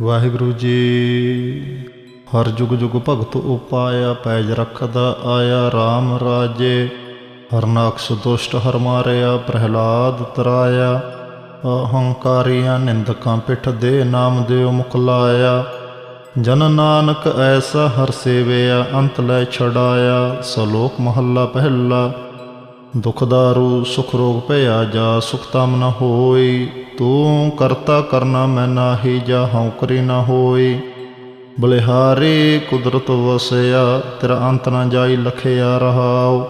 ਵਾਹਿਗੁਰੂ ਜੀ, ਹਰ ਜੁਗ ਜੁਗ ਭਗਤ ਉਪਾਇਆ ਪੈਜ ਰੱਖਦਾ ਆਇਆ RAM ਰਾਜੇ। ਹਰਨਾਕਸ਼ ਦੁਸ਼ਟ ਹਰ ਮਾਰਿਆ, ਪ੍ਰਹਿਲਾਦ ਤਰਾਇਆ। ਅਹੰਕਾਰੀਆਂ ਨਿੰਦਕਾਂ ਪਿੱਠ ਦੇ ਨਾਮ ਦਿਓ ਮੁਕਲਾਇਆ ਜਨ ਨਾਨਕ ਐਸਾ ਹਰ ਸੇਵਿਆ, ਅੰਤ ਲੈ ਛਡਾਇਆ। ਸਲੋਕ ਮਹੱਲਾ ਪਹਿਲਾ ਦੁਖਦਾਰੂ ਸੁਖ ਰੋਗ ਭਇਆ ਜਾ, ਸੁਖ ਤਮ ਨ ਹੋਈ। ਤੂੰ ਕਰਤਾ ਕਰਨਾ ਮੈਂ ਨਾਹੀ ਜਾ ਹਉ ਕਰੀ ਨ ਹੋਈ। ਬਲਿਹਾਰੀ ਕੁਦਰਤ ਵਸਿਆ, ਤੇਰਾ ਅੰਤ ਨਾ ਜਾਈ ਲਖਿਆ ਰਹਾਉ।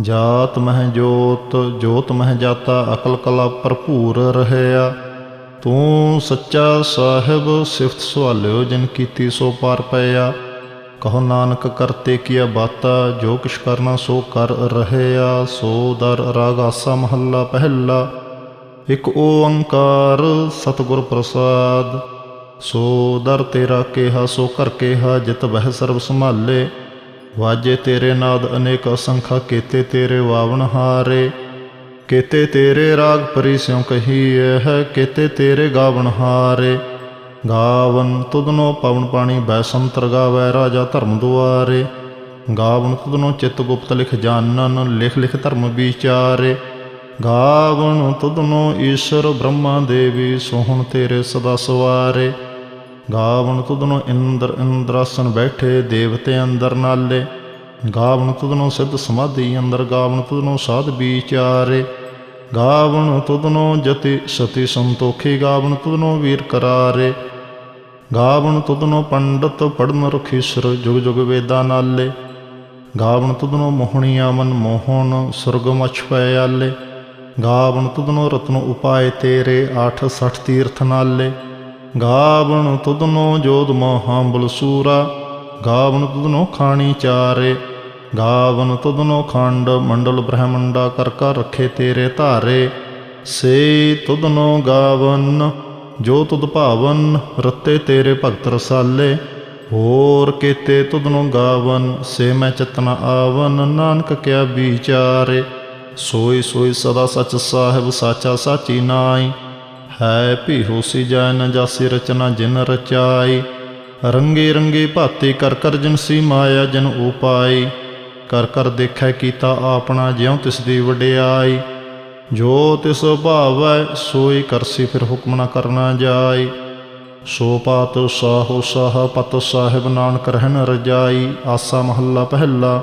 ਜਾਤ ਮਹਿ ਜੋਤ ਜੋਤ ਮਹਿ ਜਾਤਾ, ਅਕਲ ਕਲਾ ਭਰਪੂਰ ਰਹਿਆ। ਤੂੰ ਸੱਚਾ ਸਾਹਿਬ, ਸਿਫਤ ਸੁਹਾਲਿਓ ਜਿਨ ਕੀਤੀ ਸੋ ਪਾਰ ਪਿਆ। ਕਹੋ ਨਾਨਕ ਕਰਤੇ ਕੀਆ ਬਾਤਾ, ਜੋ ਕਿਛ ਕਰਨਾ ਸੋ ਕਰ ਰਹਿਆ। ਸੋ ਦਰ ਰਾਗ ਆਸਾ ਮਹੱਲਾ ਪਹਿਲਾ। ਇਕ ਓੰਕਾਰ ਸਤਿਗੁਰ ਪ੍ਰਸਾਦ। ਸੋ ਦਰ ਤੇਰਾ ਕਿਹਾ, ਸੋ ਕਰ ਕਿਹਾ, ਜਿਤ ਬਹਿ ਸਰਬ ਸੰਭਾਲੇ। ਵਾਜੇ ਤੇਰੇ ਨਾਦ ਅਨੇਕ ਅਸੰਖਾ, ਕੀਤੇ ਤੇਰੇ ਵਾਵਨ ਹਾਰੇ। ਕੀਤੇ ਤੇਰੇ ਰਾਗ ਪਰੀ ਸਿਉ ਕਹੀ ਹੈ, ਕੀਤੇ ਤੇਰੇ ਗਾਵਨ ਹਾਰੇ। ਗਾਵਨ ਤੁਧਨੋ ਪਵਨ ਪਾਣੀ ਬੈ ਸੰਤਰ ਗਾਵੈ ਰਾਜਾ ਧਰਮ ਦੁਆਰੇ। ਗਾਵਨ ਤੁਧਨੋ ਚਿਤ ਗੁਪਤ ਲਿਖ ਜਾਣਨ ਲਿਖ ਲਿਖ ਧਰਮ ਵਿਚਾਰੇ। ਗਾਵਣ ਤੁਧਨੋ ਈਸ਼ਰ ਬ੍ਰਹਮਾ ਦੇਵੀ ਸੋਹਣ ਤੇਰੇ ਸਦਾ ਸਵਾਰੇ। ਗਾਵਣ ਤੁਧਨੋ ਇੰਦਰ ਇੰਦਰਾਸਨ ਬੈਠੇ, ਦੇਵਤੇ ਅੰਦਰ ਨਾਲੇ। ਗਾਵਣ ਤੁਧਨੋ ਸਿੱਧ ਸਮਾਧੀ ਅੰਦਰ, ਗਾਵਣ ਤੁਧਨੋ ਸਾਧ ਵਿਚਾਰੇ। ਗਾਵਣ ਤੁਧਨੋ ਜਤੀ ਸਤੀ ਸੰਤੋਖੀ, ਗਾਵਣ ਤੁਧਨੋ ਵੀਰ ਕਰਾਰੇ। ਗਾਵਣ ਤੁਧਨੋ ਪੰਡਤ ਪੜਨ ਰਖੀਸਰ ਜੁਗ ਜੁਗ ਵੇਦਾਂ ਨਾਲੇ। ਗਾਵਣ ਤੁਧਨੋ ਮੋਹਣੀਆ ਮਨ ਮੋਹਨ ਸੁਰਗ ਮਛ ਪੈ ਆਲੇ। ਗਾਵਣ ਤੁਧਨੋ ਰਤਨ ਉਪਾਏ ਤੇਰੇ 860 ਤੀਰਥ ਨਾਲੇ। ਗਾਵਨ ਤੁਧਨੋ ਜੋਧ ਮਹਾਂਬਲ ਸੂਰਾ, ਗਾਵਣ ਤੁਧਨੋ ਖਾਣੀ ਚਾਰੇ। ਗਾਵਨ ਤੁਧਨੋ ਖੰਡ ਮੰਡਲ ਬ੍ਰਹਮੰਡਾ ਕਰ ਕਰ ਰੱਖੇ ਤੇਰੇ ਧਾਰੇ। ਸੇ ਤੁਧਨੋ ਗਾਵਨ ਜੋ ਤੁਧ ਭਾਵਨ ਰਤੇ ਤੇਰੇ ਭਗਤ ਰਸਾਲੇ। ਹੋਰ ਕੀਤੇ ਤੁਧਨੋ ਗਾਵਨ ਸੇ ਮੈਂ ਚਤਨਾ ਆਵਨ, ਨਾਨਕ ਕਿਆ ਵਿਚਾਰੇ। ਸੋਈ ਸੋਈ ਸਦਾ ਸਚ ਸਾਹਿਬ ਸਾਚਾ ਸਾਚੀ ਨਾਈ ਹੈ ਭੀ ਹੋਸੀ ਜੈ ਨ ਜਾਸੀ ਰਚਨਾ ਜਿਨ ਰਚਾਈ। ਰੰਗੇ ਰੰਗੇ ਭਾਤੀ ਕਰ ਕਰ ਜਿਨਸੀ ਮਾਇਆ ਜਨ ਉਪਾਈ। ਕਰ ਕਰ ਦੇਖੈ ਕੀਤਾ ਆਪਣਾ ਜਿਉ ਤਿਸ ਦੀ ਵਡਿਆਈ। ਜੋ ਤਿਸ ਭਾਵੈ ਸੋਈ ਕਰਸੀ ਫਿਰ ਹੁਕਮ ਨਾ ਕਰਨਾ ਜਾਈ। ਸੋ ਪਾਤ ਸਾਹੋ ਸਾਹ ਪਤ ਸਾਹਿਬ ਨਾਨਕ ਰਹਿਣ ਰਜਾਈ। ਆਸਾ ਮਹੱਲਾ ਪਹਿਲਾ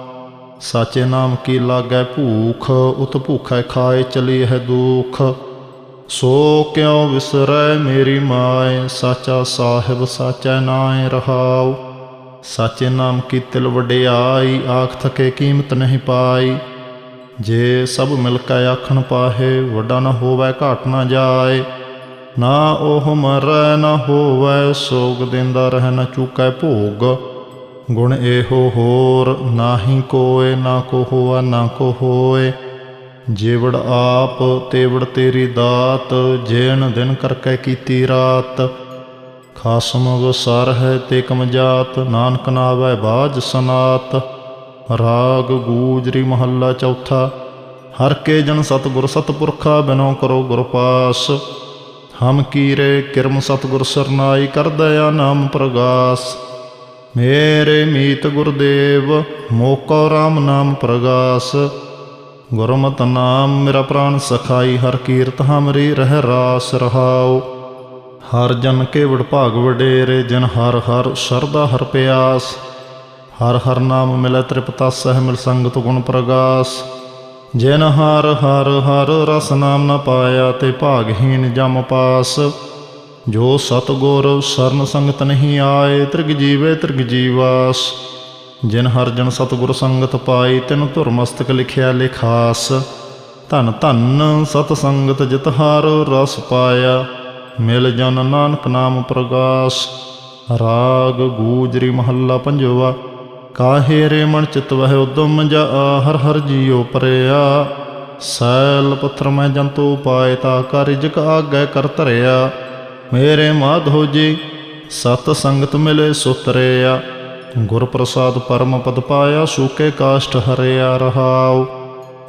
ਸਾਚੇ ਨਾਮ ਕੀ ਲਾਗੈ ਭੂਖ, ਉਤ ਭੂਖੈ ਖਾਏ ਚਲੀ ਹੈ ਦੁਖ। ਸੋ ਕਿਉ ਵਿਸਰੈ ਮੇਰੀ ਮਾਏ, ਸਾਚਾ ਸਾਹਿਬ ਸਾਚਾ ਨਾਏ ਰਹਾਉ। ਸਾਚੇ ਨਾਮ ਕੀ ਤਿਲ ਵਡਿਆਈ, ਆਖ ਥਕੇ ਕੀਮਤ ਨਹੀਂ ਪਾਈ। ਜੇ ਸਭ ਮਿਲ ਕੇ ਆਖਣ ਪਾਹੇ, ਵੱਡਾ ਨਾ ਹੋਵੇ ਘਾਟ ਨਾ ਜਾਏ। ਨਾ ਉਹ ਮਰੈ, ਨਾ ਹੋਵੇ ਸੋਗ, ਦਿੰਦਾ ਰਹਿ ਨਾ ਚੁਕੈ ਭੋਗ। ਗੁਣ ਇਹੋ ਹੋਰ, ਨਾਹੀ ਕੋਏ, ਨਾ ਕੋ ਹੋਆ ਨਾ ਕੋ ਹੋਏ ਜੇਵੜ ਆਪ, ਤੇਵੜ ਤੇਰੀ ਦਾਤ ਜੇਣ ਦਿਨ ਕਰਕੇ ਕੀਤੀ ਰਾਤ। ਖਾਸਮ ਵਸਰ ਹੈ ਤੇ ਕਮਜਾਤ, ਨਾਨਕ ਨਾਵੈ ਬਾਜ ਸਨਾਤ। ਰਾਗ ਗੂਜਰੀ ਮਹੱਲਾ ਚੌਥਾ, ਹਰ ਕੇ ਜਨ ਸਤਗੁਰ ਸਤਪੁਰਖਾ ਬਿਨੋ ਕਰੋ ਗੁਰ ਪਾਸ। ਹਮ ਕੀਰੇ ਕਿਰਮ ਸਤਿਗੁਰ ਸਰਨਾਈ ਕਰਦਾ ਆ ਨਾਮ ਪ੍ਰਗਾਸ। ਮੇਰੇ ਮੀਤ ਗੁਰਦੇਵ, ਮੋਕੋ RAM ਨਾਮ ਪ੍ਰਗਾਸ। ਗੁਰਮਤਿ ਨਾਮ ਮੇਰਾ ਪ੍ਰਾਨ ਸਖਾਈ, ਹਰ ਕੀਰਤ ਹਮਰੀ ਰਹਿ ਰਾਸ ਰਹਾਉ। ਹਰ ਜਨ ਕੇ ਵਡ ਭਾਗ ਵਡੇਰੇ, ਜਿਨ ਹਰ ਹਰ ਸਰਦਾ ਹਰ ਪਿਆਸ। ਹਰ ਹਰ ਨਾਮ ਮਿਲੈ ਤ੍ਰਿਪਤਾ, ਸਹਿ ਮਿਲ ਸੰਗਤ ਗੁਣ ਪ੍ਰਗਾਸ। ਜਿਨ ਹਰ ਹਰ ਹਰ ਰਸ ਨਾਮ ਨ ਪਾਇਆ, ਤੇ ਭਾਗਹੀਨ ਜਮ ਪਾਸ। ਜੋ ਸਤਗੁਰ ਸਰਨ ਸੰਗਤ ਨਹੀਂ ਆਏ, ਤ੍ਰਿਗ ਜੀਵੇ ਤ੍ਰਿਗ ਜੀਵਾਸ। ਜਿਨ ਹਰ ਜਨ ਸਤਗੁਰ ਸੰਗਤ ਪਾਈ, ਤਿਨ ਧੁਰ ਮਸਤਕ ਲਿਖਿਆ ਲਿਖਾਸ। ਧਨ ਧਨ ਸਤ ਸੰਗਤ ਜਿਤ ਹਰ ਰਸ ਪਾਇਆ, ਮਿਲ ਜਨ ਨਾਨਕ ਨਾਮ ਪ੍ਰਗਾਸ। ਰਾਗ ਗੂਜਰੀ ਮਹੱਲਾ ਪੰਜਵਾ, ਕਾਹੇ ਰੇ ਮਨ ਚਿਤ ਵਹਿ ਉਦਮ ਜਾ ਹਰ ਹਰ ਜੀਉ ਪਰਿਆ। ਸੈਲ ਪੱਥਰ ਮੈਂ ਜੰਤੂ ਪਾਏ, ਤਾ ਕਾਰਿਜਕ ਆਗੈ ਕਰ ਧਰਿਆ। ਮੇਰੇ ਮਾਧੋ ਜੀ, ਸਤ ਸੰਗਤ ਮਿਲੇ ਸੁਤਰਿਆ। ਗੁਰ ਪ੍ਰਸਾਦ ਪਰਮ ਪਦ ਪਾਇਆ, ਸੂਕੇ ਕਾਸ਼ਟ ਹਰਿਆ ਰਹਾਉ।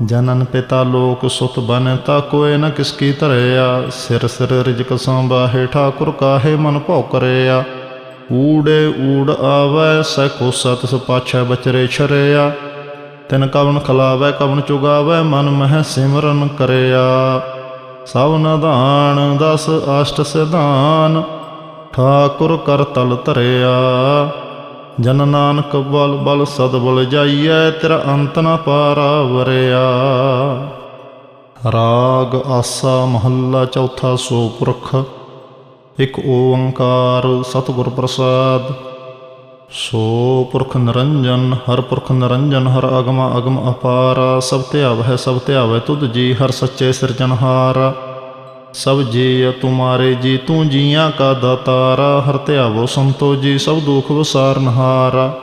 ਜਨਨ ਪਿਤਾ ਲੋਕ ਸੁਤ ਬਨ, ਤਾ ਕੋਏ ਨ ਕਿਸ ਕੀ ਧਰਿਆ। ਸਿਰ ਸਿਰ ਰਿਜਕ ਸੰਬਾਹੇ ਠਾਕੁਰ ਕਾਹੇ ਮਨ ਭਉ ਕਰਿਆ ਊੜੇ ਊੜ ਆਵੈ ਸੈਕੋ ਸਤ ਸੁਪਾਛੈ ਬਚਰੇ ਛਰਿਆ। ਤਿਨ ਕਵਨ ਖਲਾਵੈ ਕਵਨ ਚੁਗਾਵੈ, ਮਨ ਮਹਿ ਸਿਮਰਨ ਕਰਿਆ। ਸਭ ਨਦਾਨ ਦਸ ਅਸ਼ਟ ਸਿਧਾਨ, ਠਾਕੁਰ ਕਰ ਤਲ ਧਰਿਆ। ਜਨ ਨਾਨਕ ਬਲ ਬਲ ਸਦ ਬਲ ਜਾਈਐ, ਤੇਰਾ ਅੰਤ ਨ ਪਾਰਾ ਵਰਿਆ। ਰਾਗ ਆਸਾ ਮਹੱਲਾ ਚੌਥਾ ਸੋ ਪੁਰਖ, ਇਕ ਓੰਕਾਰ ਸਤਿਗੁਰ ਪ੍ਰਸਾਦ। ਸੋ ਪੁਰਖ ਨਿਰੰਜਨ, ਹਰ ਪੁਰਖ ਨਿਰੰਜਨ, ਹਰ ਅਗਮ ਅਗਮ ਅਪਾਰ, ਸਭ ਧਿਆਵ ਹੈ ਸਭ ਧਿਆਵੈ ਤੁਧ ਜੀ, ਹਰ ਸੱਚੇ ਸਿਰਜਨਹਾਰ ਸਭ ਜੀ ਤੁਮਾਰੇ ਜੀ, ਤੂੰ ਜੀਆਂ ਕਾ ਦਾਤਾਰਾ, ਹਰ ਧਿਆਵੋ ਸੰਤੋ ਜੀ, ਸਭ ਦੁਖ ਵਿਸਾਰਨਹਾਰਾ।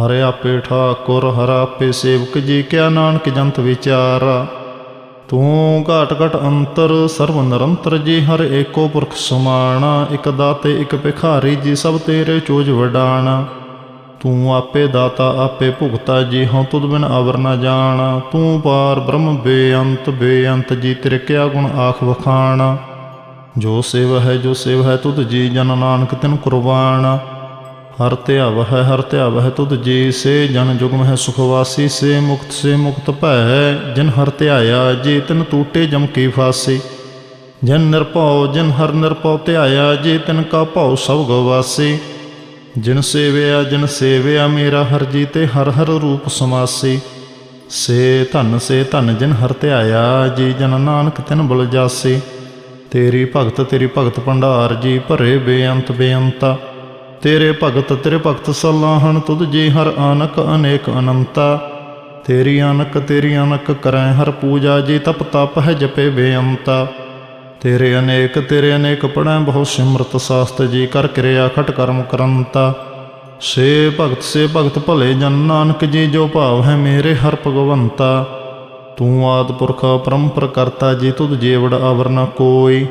ਹਰਿ ਆਪੇ ਠਾਕੁਰ, ਹਰ ਆਪੇ ਸੇਵਕ ਜੀ, ਕਿਆ ਨਾਨਕ ਜੰਤ ਵਿਚਾਰਾ। ਤੂੰ ਘਾਟ ਘਟ ਅੰਤਰ ਸਰਵ ਨਿਰੰਤਰ ਜੀ, ਹਰ ਏਕੋ ਪੁਰਖ ਸਮਾਣਾ, ਇਕ ਦਾਤੇ, ਇਕ ਭਿਖਾਰੀ ਜੀ, ਸਭ ਤੇਰੇ ਚੋਜ ਵਡਾਣਾ। ਤੂੰ ਆਪੇ ਦਾਤਾ, ਆਪੇ ਭੁਗਤਾ ਜੀ, ਹਉ ਤੁਧ ਬਿਨ ਅਵਰ ਨਾ ਜਾਣਾ। ਤੂੰ ਪਾਰ ਬ੍ਰਹਮ ਬੇਅੰਤ ਬੇਅੰਤ ਜੀ, ਤੇਰੇ ਕਿਆ ਗੁਣ ਆਖ ਵਖਾਣਾ। ਜੋ ਸੇਵ ਹੈ, ਜੋ ਸੇਵ ਹੈ, ਤੁਧ ਜੀ, ਜਨ ਨਾਨਕ ਤਿਨ ਕੁਰਬਾਨ ਹਰ ਧਿਆਵ ਹੈ ਹਰ ਧਿਆਵ ਹੈ ਤੁਧ ਜੀ, ਸੇ ਜਨ ਜੁਗਮ ਹੈ ਸੁਖਵਾਸੀ, ਸੇ ਮੁਕਤ ਸੇ ਮੁਕਤ ਭੈ, ਜਿਨ ਹਰ ਧਿਆਇਆ ਜੇ ਤਿਨ ਟੂਟੇ ਜਮ ਕੀ ਫਾਸੀ। ਜਨ ਨਿਰਭਉ, ਜਿਨ ਹਰ ਨਿਰਭਉ ਧਿਆਇਆ ਜੇ ਤਿਨ ਕਾ ਭਉ ਸਭ ਗਵਾਸੀ। ਜਿਨ ਸੇਵਿਆ ਜਿਨ ਸੇਵਿਆ, ਮੇਰਾ ਹਰ ਜੀ ਤੇ ਹਰ ਹਰ ਰੂਪ ਸਮਾਸੀ। ਸੇ ਧਨ ਸੇ ਧਨ ਜਿਨ ਹਰ ਧਿਆਇਆ ਜੀ ਜਨ ਨਾਨਕ ਤਿਨ ਬਲ ਜਾਸੀ। ਤੇਰੀ ਭਗਤ ਤੇਰੀ ਭਗਤ ਭੰਡਾਰ, ਜੀ ਭਰੇ ਬੇਅੰਤ ਬੇਅੰਤਾ। ਤੇਰੇ ਭਗਤ ਤੇਰੇ ਭਗਤ ਸਲਾਹਣ ਤੁਧ ਜੀ ਹਰ ਆਨਕ ਅਨੇਕ ਅਨੰਤਾ। ਤੇਰੀ ਅਨਕ ਤੇਰੀ ਅਨਕ ਕਰੈ ਹਰ ਪੂਜਾ, ਜੀ ਤਪ ਤਪ ਹੈ ਜਪੇ ਬੇਅੰਤਾ। ਤੇਰੇ ਅਨੇਕ ਤੇਰੇ ਅਨੇਕ ਪੜੈ ਬਹੁ ਸਿਮਰਤ ਸਾਸਤ, ਜੀ ਕਰ ਕਿਰਿਆ ਖਟ ਕਰਮ ਕਰੰਤਾ। ਸੇ ਭਗਤ ਸੇ ਭਗਤ ਭਲੇ ਜਨ ਨਾਨਕ, ਜੀ ਜੋ ਭਾਵ ਹੈ ਮੇਰੇ ਹਰ ਭਗਵੰਤਾ। ਤੂੰ ਆਦ ਪੁਰਖ ਪਰੰਪਰ ਕਰਤਾ, ਜੀ ਤੁਧ ਜੀਵੜ ਅਵਰ ਨ ਕੋਈ।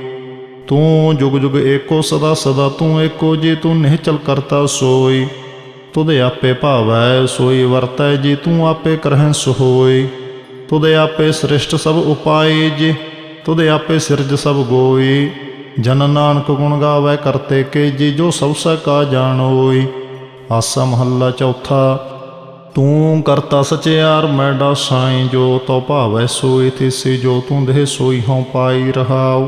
ਤੂੰ ਜੁਗ ਜੁਗ ਏਕੋ ਸਦਾ ਸਦਾ ਤੂੰ ਏਕੋ ਜੀ, ਤੂੰ ਨਿਹਚਲ ਕਰਤਾ ਸੋਈ। ਤੁਧ ਆਪੇ ਭਾਵੈ ਸੋਈ ਵਰਤੈ ਜੀ, ਤੂੰ ਆਪੇ ਕਰਹਿ ਸੁਹੋਈ ਤੁਧ ਆਪੇ ਸ੍ਰਿਸ਼ਟ ਸਭ ਉਪਾਏ ਜੇ, ਤੁਧ ਆਪੇ ਸਿਰਜ ਸਭ ਗੋਈ। ਜਨ ਨਾਨਕ ਗੁਣ ਗਾਵੈ ਕਰਤੇ ਕੇ ਜੇ, ਜੋ ਸਭ ਸੈ ਕਾ ਜਾਣੋਈ। ਆਸਾ ਮਹੱਲਾ ਚੌਥਾ, ਤੂੰ ਕਰਤਾ ਸਚਿਆਰ ਮੈਡਾ ਸਾਈਂ ਜੋ ਤੋ ਭਾਵੈ ਸੋਈ ਥਿਸੀ ਜੋ ਤੂੰ ਦੇਹ ਸੋਈ ਹਉ ਪਾਈ ਰਹਾਉ।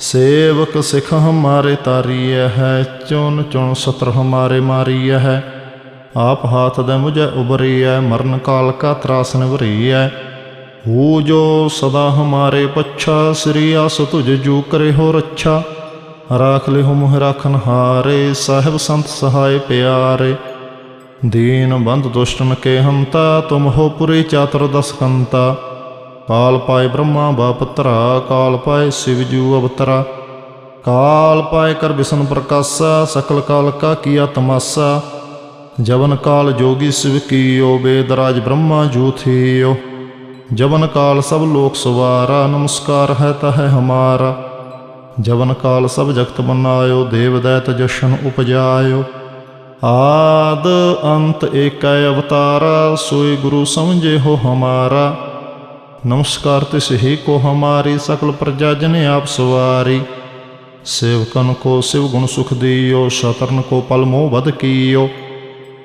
ਸੇਵਕ ਸਿਖ ਹਮਾਰੇ ਤਾਰੀਐ ਹੈ, ਚੁਣ ਚੁਣ ਸਤਰ ਹਮਾਰੇ ਮਾਰੀਐ ਹੈ। ਆਪ ਹਾਥ ਦੇ ਮੁਝੇ ਉਬਰੀਐ ਮਰਨ ਕਾਲ ਕਾ ਤਰਾਸ ਨਿਵਰੀਐ। ਹੂ ਜੋ ਸਦਾ ਹਮਾਰੇ ਪੱਛਾ, ਸ੍ਰੀ ਅਸ ਤੁਝ ਜੂ ਕਰੇ ਹੋ ਰੱਛਾ। ਰਾਖ ਲਿਹੁ ਮੁਹ ਰਾਖਨ ਹਾਰੇ, ਸਾਹਿਬ ਸੰਤ ਸਹਾਇ ਪਿਆਰੇ। ਦੀਨ ਬੰਦ ਦੁਸ਼ਟਨ ਕੇ ਹਮਤਾ ਤੁਮ ਹੋ ਪੁਰੀ ਚਾਤਰ ਦਸਕੰਤਾ। ਕਾਲ ਪਾਏ ਬ੍ਰਹਮਾ ਬਾਪਤਰਾ ਕਾਲ ਪਾਏ ਸਿਵ ਜੂ ਅਵਤਰਾ। ਕਾਲ ਪਾਏ ਕਰ ਬਿਸ਼ਨ ਪ੍ਰਕਾਸ਼ਾ, ਸਕਲ ਕਾਲ ਕਾ ਕੀਆ ਤਮਾਸਾ। ਜਵਨ ਕਾਲ ਜੋਗੀ ਸਿਵ ਕੀਓ ਵੇਦ ਰਾਜ ਬ੍ਰਹਮਾ ਜੂ ਥੀਓ। ਜਵਨ ਕਾਲ ਸਭ ਲੋਕ ਸਵਾਰਾ, ਨਮਸਕਾਰ ਹੈ ਤਹ ਹਮਾਰਾ। ਜਵਨ ਕਾਲ ਸਭ ਜਗਤ ਬਨਾਇਓ ਦੇਵ ਦੈਤ ਜਸ਼ਨ ਉਪਜਾਇਓ। ਆਦ ਅੰਤ ਏਕੈ ਅਵਤਾਰਾ, ਸੋਈ ਗੁਰੂ ਸਮਝੇ ਹੋ ਹਮਾਰਾ। ਨਮਸਕਾਰ ਤਿਸ ਹੀ ਕੋ ਹਮਾਰੀ ਸਕਲ ਪ੍ਰਜਾ ਜਨ ਆਪ ਸਵਾਰੀ। ਸੇਵਕਨ ਕੋ ਸਿਵ ਗੁਣ ਸੁਖ ਦਿਓ, ਸ਼ਤਰਨ ਕੋ ਪਲ ਮੋਹ ਬਦ ਕੀਓ।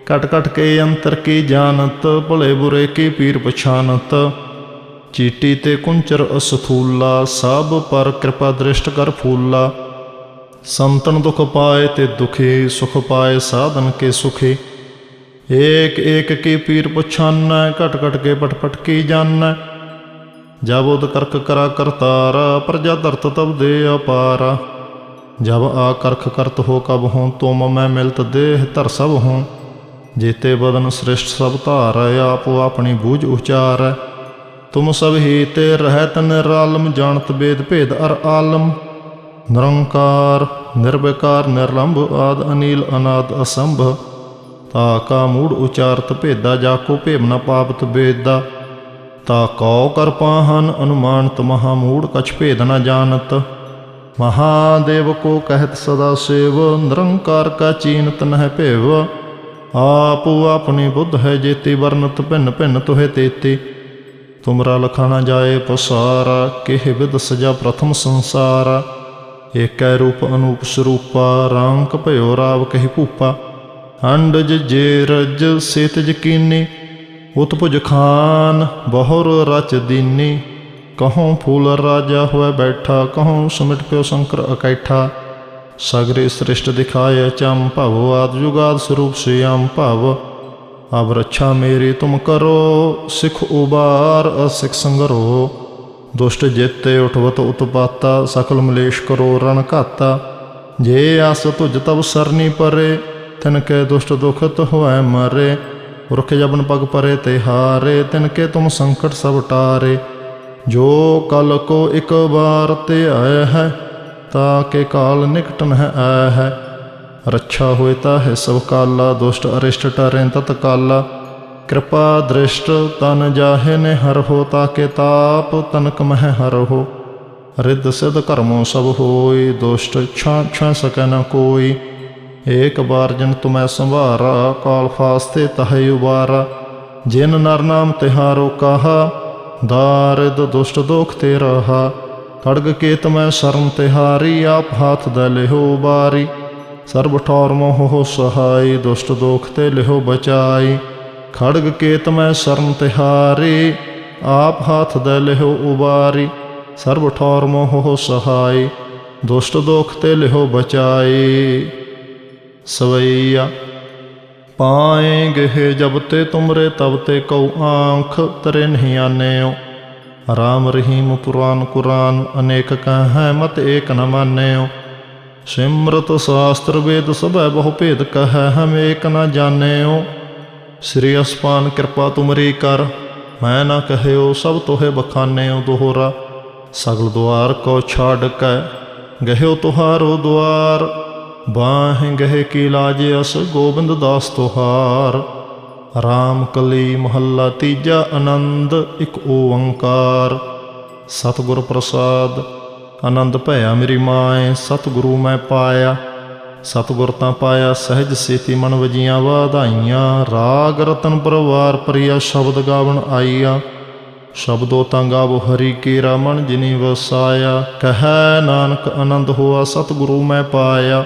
ਕਟ ਕਟ ਕੇ ਅੰਤਰ ਕੀ ਜਾਣਤ, ਭਲੇ ਬੁਰੇ ਕੀ ਪੀਰ ਪਛਾਨਤ। ਚੀਟੀ ਤੇ ਕੁੰਚਰ ਅਸਥੂਲਾ, ਸਭ ਪਰ ਕਿਰਪਾ ਦ੍ਰਿਸ਼ਟ ਕਰ ਫੂਲਾ। ਸੰਤਨ ਦੁਖ ਪਾਏ ਤੇ ਦੁਖੀ, ਸੁਖ ਪਾਏ ਸਾਧਨ ਕੇ ਸੁਖੀ। ਏਕ ਏਕ ਕੀ ਪੀਰ ਪਛਾਨੈ, ਘਟ ਘਟ ਕੇ ਪਟ ਪਟ ਕੀ ਜਾਣੈ। ਜਬ ਉਦ ਕਰਕ ਕਰਾ ਕਰਤਾਰਾ, ਪ੍ਰਜਾ ਧਰਤ ਤਬ ਦੇ ਅਪਾਰਾ। ਜਬ ਆ ਕਰਖ ਕਰਤ ਹੋ ਕਬ ਹੂੰ ਤੁਮ ਮੈਂ ਮਿਲਤ ਦੇਹ ਧਰ ਸਭ ਹੂੰ। ਜੇਤੇ ਬਦਨ ਸ੍ਰਿਸ਼ਟ ਸਭ ਧਾਰ, ਆਪੋ ਆਪਣੀ ਬੂਝ ਉਚਾਰ। ਤੁਮ ਸਭ ਹੀ ਤੇ ਰਹਿਤ ਨਿਰਾਲਮ, ਜਾਣਤ ਬੇਦ ਭੇਦ ਅਰ ਆਲਮ। ਨਿਰੰਕਾਰ, ਨਿਰਵਿਕਾਰ, ਨਿਰਲੰਭ ਆਦ ਅਨੀਲ ਅਨਾਦ ਅਸੰਭ। ਤਾ ਕਾ ਮੂੜ ਉਚਾਰਤ ਭੇਦਾ, ਜਾ ਕੋ ਭੇਮ ਨ ਪਾਪਤ ਬੇਦਾ। ਤਾ ਕਉ ਕਰ ਪਾਹਨ ਅਨੁਮਾਨਤ ਮਹਾ ਮੂੜ, ਕਛ ਭੇਦ ਨ ਜਾਣਤ। ਮਹਾਦੇਵ ਕੋ ਕਹਿਤ ਸਦਾ ਸੇਵ, ਨਿਰੰਕਾਰ ਕਾ ਚੀਨਤ ਨਹਿ ਭੇਵ। ਆਪੋ ਆਪਣੀ ਬੁੱਧ ਹੈ ਜੇਤੀ ਵਰਨਤ ਭਿੰਨ ਭਿੰਨ ਤੁਹੇ ਤੇਤੀ। ਤੁਮਰਾ ਲਖਾਣਾ ਜਾਏ ਪਸਾਰਾ, ਕਿਹ ਵਿਦ ਸਜਾ ਪ੍ਰਥਮ ਸੰਸਾਰ। ਏਕੈ ਰੂਪ ਅਨੂਪ ਸਰੂਪਾ ਰਾਂਕ ਭਇਓ ਰਾਵ ਕਹੀ ਭੂਪਾ। ਅੰਡਜ ਜੇ ਰਜ ਸੇਤ ਜਕੀਨੀ ਉਤਪੁਜ ਖਾਨ, ਬਹੁਰ ਰਚ ਦੀਨੀ। ਕਹੋਂ ਫੂਲ ਰਾਜਾ ਹੋਇ ਬੈਠਾ, ਕਹੋਂ ਸੁਮਿਟ ਪਿਓ ਸ਼ੰਕਰ ਇਕੈਠਾ। ਸਗਰੇ ਸ੍ਰਿਸ਼ਟ ਦਿਖਾਇ ਚੰ ਭਵ, ਆਦ ਜੁਗਾਦ ਸਰੂਪ ਸਿਆਮ ਭਵ। ਅਬ ਰੱਛਾ ਮੇਰੀ ਤੁਮ ਕਰੋ, ਸਿਖ ਉਬਾਰ ਅਸਿਖ ਸੰਗਰੋ। ਦੁਸ਼ਟ ਜੇਤੇ ਉਠਵਤ ਉਤਪਾਤਾ, ਸਕਲ ਮਲੇਸ਼ ਕਰੋ ਰਣ ਘਾਤਾ। ਜੇ ਆਸ ਤੁਜ ਤਬ ਸਰਨੀ ਪਰੇ, ਤਿਨ ਕੈ ਦੁਸ਼ਟ ਦੁਖਤ ਹੋਐ ਮਰੇ। ਰੁਖ ਜਬਨ ਪਗ ਪਰੇ ਤੇ ਹਾਰੇ, ਤਿਨ ਕੇ ਤੁਮ ਸੰਕਟ ਸਭ ਟਾਰੇ। ਜੋ ਕਲ ਕੋ ਇੱਕ ਵਾਰ ਤੇ ਆਇਆ ਹੈ, ਤਾ ਕੇ ਕਾਲ ਨਿਕਟ ਨਹਿ ਆਇ ਹੈ। ਰੱਛਾ ਹੋਏ ਤਾ ਹੈ ਸਭ ਕਾਲਾ, ਦੁਸ਼ਟ ਅਰਿਸ਼ਟ ਟਰੇ ਤਤ ਕਾਲਾ। ਕਿਰਪਾ ਦ੍ਰਿਸ਼ਟ ਤਨ ਜਾਹੇ ਨੇ ਹਰ ਹੋ, ਤਾ ਕੇ ਤਾਪ ਤਨਕ ਮਹਿ ਹਰ ਹੋ। ਰਿੱਧ ਸਿਧ ਕਰਮੋ ਸਭ ਹੋਈ, ਦੁਸ਼ਟ ਛਾਂ ਛਾਂ ਸਕੈ ਨ ਕੋਈ। ਏਕ ਬਾਰ ਜਨ ਤੁਮੈ ਸੰਭਾਰਾ ਕਾਲ ਫਾਸਤੇ ਤਹੈ ਉਬਾਰਾ। ਜਿਨ ਨਰ ਨਾਮ ਤਿਹਾਰੋ ਕਹਾ, ਦਾਰਿਦ ਦੁਸ਼ਟ ਦੋਖ ਤੇ ਰਹਾ। ਖੜਗ ਕੇਤ ਮੈਂ ਸ਼ਰਮ ਤਿਹਾਰੀ, ਆਪ ਹਾਥ ਦਾ ਲਿਹੋ ਬਾਰੀ ਸਰਬ ਠੌਰ ਮੋਹ ਸਹਾਈ, ਦੁਸ਼ਟ ਦੋਖ ਤੇ ਲਿਹੋ ਬਚਾਈ। ਖੜਗ ਕੇਤ ਮੈਂ ਸ਼ਰਨ ਤਿਹਾਰੀ, ਆਪ ਹਾਥ ਦੇ ਲਿਹੋ ਉਬਾਰੀ। ਸਰਬ ਠੌਰ ਮੋਹ ਸਹਾਈ, ਦੁਸ਼ਟ ਦੋਖ ਤੇ ਲਿਹੋ ਬਚਾਈ। ਸਵਈਆ। ਪਾਏ ਗਹਿ ਜਬ ਤੇ ਤੁਮਰੇ ਤਬ ਤੇ ਕਉ ਆਂਖ ਤਰੇ ਨਹੀਂ ਆਨੇਓ ਰਾਮ ਰਹੀਮ ਪੁਰਾਨ ਕੁਰਾਨ ਅਨੇਕ ਕਹੈ ਮਤ ਏਕ ਨ ਮਾਨਿਓ ਸਿਮਰਤ ਸ਼ਾਸਤਰ ਵੇਦ ਸਭੈ ਬਹੁ ਭੇਦ ਕਹੈ ਹਮ ਏਕ ਨ ਜਾਣਿਓ ਸ੍ਰੀ ਅਸਪਾਨ ਕਿਰਪਾ ਤੁਮਰੀ ਕਰ, ਮੈਂ ਨਾ ਕਹਿਓ ਸਭ ਤੋਹੇ ਬਖਾਨਿਓ ਦੋਹਰਾ। ਸਗਲ ਦੁਆਰ ਕੋ ਛਾੜ ਕੈ ਗਹਿਓ ਤੁਹਾਰੋ ਦੁਆਰ। ਬਾਹ ਗਹਿ ਕੀ ਲਾਜ ਅਸ ਗੋਬਿੰਦ ਦਾਸ ਤੁਹਾਰ। ਰਾਮ ਕਲੀ ਮਹੱਲਾ ਤੀਜਾ ਆਨੰਦ, ਇੱਕ ਓੰਕਾਰ। ਸਤਿਗੁਰ ਪ੍ਰਸਾਦ, ਆਨੰਦ ਭਇਆ ਮੇਰੀ ਮਾਏ, ਸਤਿਗੁਰੂ ਮੈਂ ਪਾਇਆ। ਸਤਿਗੁਰ ਤਾਂ ਪਾਇਆ ਸਹਿਜ ਸੇਤੀ ਮਨ ਵਜੀਆਂ ਵਾਧਾਈਆਂ। ਰਾਗ ਰਤਨ ਪਰਵਾਰ ਪ੍ਰਿਆ ਸ਼ਬਦ ਗਾਵਣ ਆਈਆ। ਸ਼ਬਦੋ ਤਾਂ ਗਾਵੋ ਹਰੀ ਕੇ ਰਮਨ ਜਿਨੀ ਵਸਾਇਆ। ਕਹੈ ਨਾਨਕ ਆਨੰਦ ਹੋਆ, ਸਤਿਗੁਰੂ ਮੈਂ ਪਾਇਆ।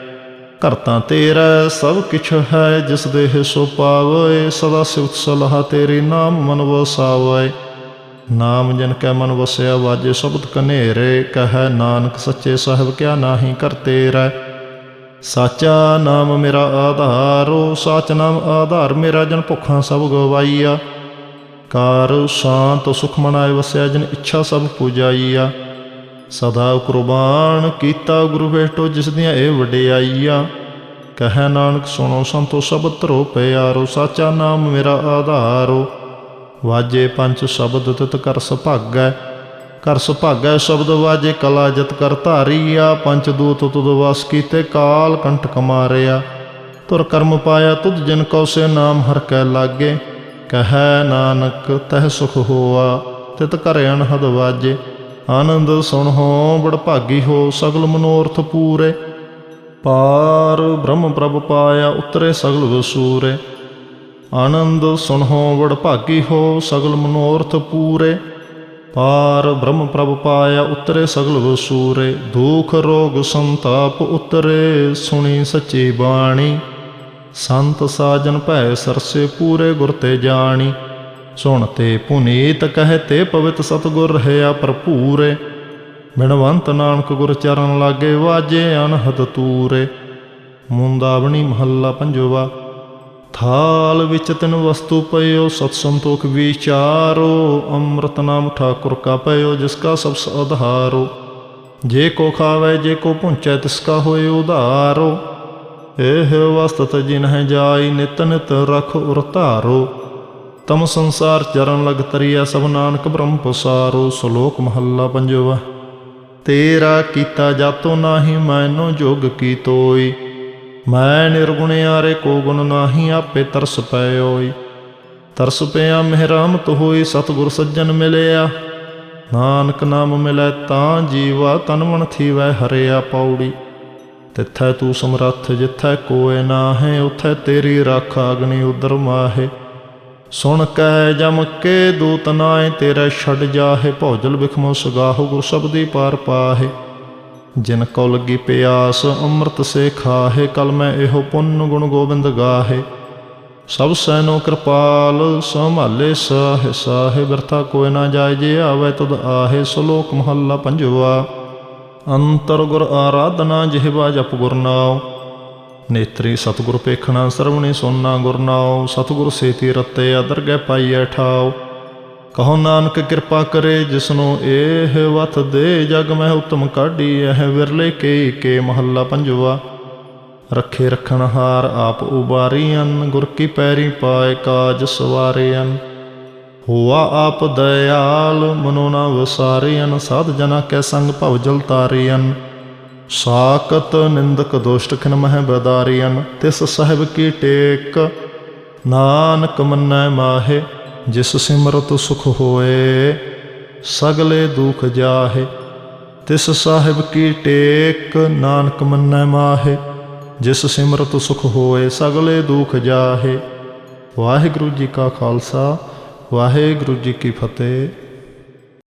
ਘਰ ਤਾਂ ਤੇਰਾ, ਸਭ ਕਿਛ ਹੈ, ਜਿਸ ਦੇਹ ਸੋ ਪਾਵੇ, ਸਦਾ ਸਿਵਤ ਸਲਾਹ ਤੇਰੀ ਨਾਮ ਮਨ ਵਸਾਵੇ ਨਾਮ ਜਨ ਕੈ ਮਨ ਵਸਿਆ, ਵਾਜੇ ਸ਼ਬਦ ਕਨੇਰੇ, ਕਹੈ ਨਾਨਕ ਸੱਚੇ ਸਾਹਿਬ ਕਿਆ ਨਾਹੀ ਕਰ ਤੇਰਾ। ਸਾਚਾ ਨਾਮ ਮੇਰਾ ਆਧਾਰੋ ਸਾਚ ਨਾਮ ਆਧਾਰ ਮੇਰਾ ਜਨ ਭੁੱਖਾਂ ਸਭ ਗਵਾਈਆ। ਕਾਰ ਸ਼ਾਂਤ ਸੁਖ ਮਨਾਏ ਵਸਿਆ, ਜਨ ਇੱਛਾ ਸਭ ਪੁਜਾਈਆ। ਸਦਾ ਕੁਰਬਾਨ ਕੀਤਾ ਗੁਰੂ ਵੇਟੋ ਜਿਸ ਦੀਆਂ ਇਹ ਵਡਿਆਈਆ। ਕਹੈ ਨਾਨਕ, ਸੁਣੋ ਸੰਤੋ ਸ਼ਬਦ ਧਰੋ ਪਿਆਰੋ, ਸਾਚਾ ਨਾਮ ਮੇਰਾ ਆਧਾਰੋ। ਵਾਜੇ ਪੰਜ ਸ਼ਬਦ ਤਿਤ ਕਰ ਸੁਭਾਗੈ ਕਰ ਸੁਭਾਗੈ ਸ਼ਬਦ ਵਾਜੇ ਕਲਾ ਜਤ ਕਰ ਧਾਰੀਆ। ਪੰਜ ਦੂਤ ਤੁਦ ਵਾਸ ਕੀਤੇ ਕਾਲ ਕੰਟਕ ਮਾਰਿਆ ਤੁਰ ਕਰਮ ਪਾਇਆ ਤੁਧ ਜਿਨ ਕਉ ਸੇ ਨਾਮ ਹਰ ਕੈ ਲਾਗੇ। ਕਹੈ ਨਾਨਕ, ਤਹਿ ਸੁਖ ਹੋਆ, ਤਿਤ ਕਰ ਅਨਹਦ ਵਾਜੇ। ਆਨੰਦ ਸੁਣੋ ਬੜ ਭਾਗੀ ਹੋ, ਸਗਲ ਮਨੋਰਥ ਪੂਰੇ। ਪਾਰ ਬ੍ਰਹਮ ਪ੍ਰਭ ਪਾਇਆ, ਉਤਰੇ ਸਗਲ ਵਸੂਰੇ। ਆਨੰਦ ਸੁਣੋ ਬੜ ਭਾਗੀ ਹੋ, ਸਗਲ ਮਨੋਰਥ ਪੂਰੇ। ਪਾਰ ਬ੍ਰਹਮ ਪ੍ਰਭ ਪਾਇਆ, ਉਤਰੇ ਸਗਲ ਵਸੂਰੇ। ਦੁਖ ਰੋਗ ਸੰਤਾਪ ਉਤਰੇ, ਸੁਣੀ ਸੱਚੀ ਬਾਣੀ। ਸੰਤ ਸਾਜਨ ਭੈ ਸਰਸੇ ਪੂਰੇ ਗੁਰ ਤੇ ਜਾਣੀ। ਸੁਣ ਤੇ ਪੁਨੀਤ ਕਹੇ ਤੇ ਪਵਿੱਤ ਸਤਗੁਰ ਰਹਿਆ ਭਰਪੂਰੇ ਬਿਨਵੰਤ ਨਾਨਕ ਗੁਰ ਚਰਨ ਲਾਗੇ ਵਾਜੇ ਅਨਹਦ ਤੂਰੇ ਮੁੰਦਾਵਣੀ ਮਹੱਲਾ ਪੰਜਵਾ, ਥਾਲ ਵਿੱਚ ਤਿਨ ਵਸਤੂ ਪਇਓ, ਸਤ ਸੰਤੋਖ ਵਿਚਾਰੋ, ਅੰਮ੍ਰਿਤ ਨਾਮ ਠਾਕੁਰ ਕਾ ਪਇਓ, ਜਿਸ ਕਾ ਸਭ ਆਧਾਰੋ। ਜੇ ਕੋ ਖਾਵੇ, ਜੇ ਕੋ ਪੁੰਚੈ ਤਿਸ ਕਾ ਹੋਏ ਉਧਾਰੋ। ਇਹ ਵਸਤ ਜਿਨਹਿ ਜਾਈ ਨਿਤ ਨਿਤ ਰਖ ਉਰ ਧਾਰੋ ਤਮ ਸੰਸਾਰ ਚਰਨ ਲਗ ਤਰੀਆ ਸਭ ਨਾਨਕ ਬ੍ਰਹਮ ਪਸਾਰੋ, ਸ਼ਲੋਕ ਮਹੱਲਾ ਪੰਜਵਾ। ਤੇਰਾ ਕੀਤਾ ਜਾਤੋ ਨਾਹੀ, ਮੈਨੋ ਜੋਗ ਕੀ ਤੋਈ। ਮੈਂ ਨਿਰਗੁਣ ਆਰੇ ਕੋ ਗੁਣ ਨਾਹੀ, ਆਪੇ ਤਰਸ ਪਇਓਈ। ਤਰਸ ਪਿਆ ਮਿਹਰਾਮਤ ਹੋਈ ਸਤਿਗੁਰ ਸੱਜਣ ਮਿਲਿਆ। ਨਾਨਕ ਨਾਮ ਮਿਲੈ ਤਾਂ ਜੀਵਾ, ਤਨ ਮਨ ਥੀਵੈ ਹਰਿਆ ਪੌੜੀ। ਤਿੱਥੈ ਤੂੰ ਸਮਰੱਥ, ਜਿੱਥੈ ਕੋਏ ਨਾਹੇ, ਉਥੈ ਤੇਰੀ ਰਾਖ ਅਗਨੀ ਉਦਰ ਮਾਹੇ। ਸੁਣ ਕੈ ਜਮ ਕੇ ਦੂਤ ਨਾਏ, ਤੇਰੇ ਛੱਡ ਜਾਹੇ, ਭੌਜਲ ਬਿਖਮੋ ਸਗਾਹੋ ਗੁਰ ਸਬਦੀ ਪਾਰ ਪਾਹੇ। ਜਿਨ ਕਉ ਲੱਗੀ ਪਿਆਸ, ਅੰਮ੍ਰਿਤ ਸੇ ਖਾਹੇ, ਕਲ ਮੈਂ ਇਹੋ ਪੁੰਨ ਗੁਣ ਗੋਬਿੰਦ ਗਾਹੇ। ਸਭ ਸੈਨੋ ਕਿਰਪਾਲ, ਸੰਭਾਲੇ ਸਾਹੇ ਸਾਹੇ, ਬਿਰਥਾ ਕੋਇ ਨਾ ਜਾਏ, ਜੇ ਆਵੇ ਤੁਧ ਆਹੇ, ਸ਼ਲੋਕ ਮਹੱਲਾ ਪੰਜਵਾ। ਅੰਤਰ ਗੁਰ ਆਰਾਧਨਾ ਜਿਹਵਾ ਜਪ ਗੁਰਨਾਉ ਨੇਤਰੀ ਸਤਿਗੁਰ ਪੇਖਣਾ ਸਰਵਣੀ ਸੋਨਾ ਗੁਰਨਾਉ ਸਤਿਗੁਰ ਸੇਤੀ ਰਤੇ ਅਦਰਗੈ ਪਾਈਐ ਠਾਉ। ਕਹੋ ਨਾਨਕ ਕਿਰਪਾ ਕਰੇ ਜਿਸਨੂੰ ਇਹ ਵਤ ਦੇ ਜਗ ਮੈਂ ਉਤਮ ਕਾਢੀ ਇਹ ਵਿਰਲੇ ਕੇ ਕੇ ਮਹੱਲਾ ਪੰਜਵਾ। ਰੱਖੇ ਰਖਣ ਹਾਰ ਆਪ ਉਬਾਰੀਆਂ ਗੁਰ ਕੀ ਪੈਰੀ ਪਾਏ ਕਾਜ ਸਵਾਰਿਆਂ ਹੋਆ ਆਪ ਦਇਆਲ, ਮਨੋ ਨਾ ਵਸਾਰਿਆਂ ਸਾਧ ਜਨਾ ਕੈ ਸੰਗ ਭਵ ਜਲ ਤਾਰਿਆਂ ਸਾਕਤ ਨਿੰਦਕ ਦੁਸ਼ਟ ਖਿਨ ਮਹਿ ਬਦਾਰਿਆਂ ਤਿਸ ਸਾਹਿਬ ਕੀ ਟੇਕ। ਨਾਨਕ ਮੰਨੈ ਮਾਹੇ, ਜਿਸ ਸਿਮਰਤ ਸੁਖ ਹੋਏ। ਸਗਲੇ ਦੁਖ ਜਾਹੇ, ਤਿਸ ਸਾਹਿਬ ਕੀ ਟੇਕ। ਨਾਨਕ ਮੰਨੈ ਮਾਹੇ, ਜਿਸ ਸਿਮਰਤ ਸੁਖ ਹੋਏ, ਸਗਲੇ ਦੁਖ ਜਾਹੇ। ਵਾਹਿਗੁਰੂ ਜੀ ਕਾ ਖਾਲਸਾ, ਵਾਹਿਗੁਰੂ ਜੀ ਕੀ ਫਤਿਹ।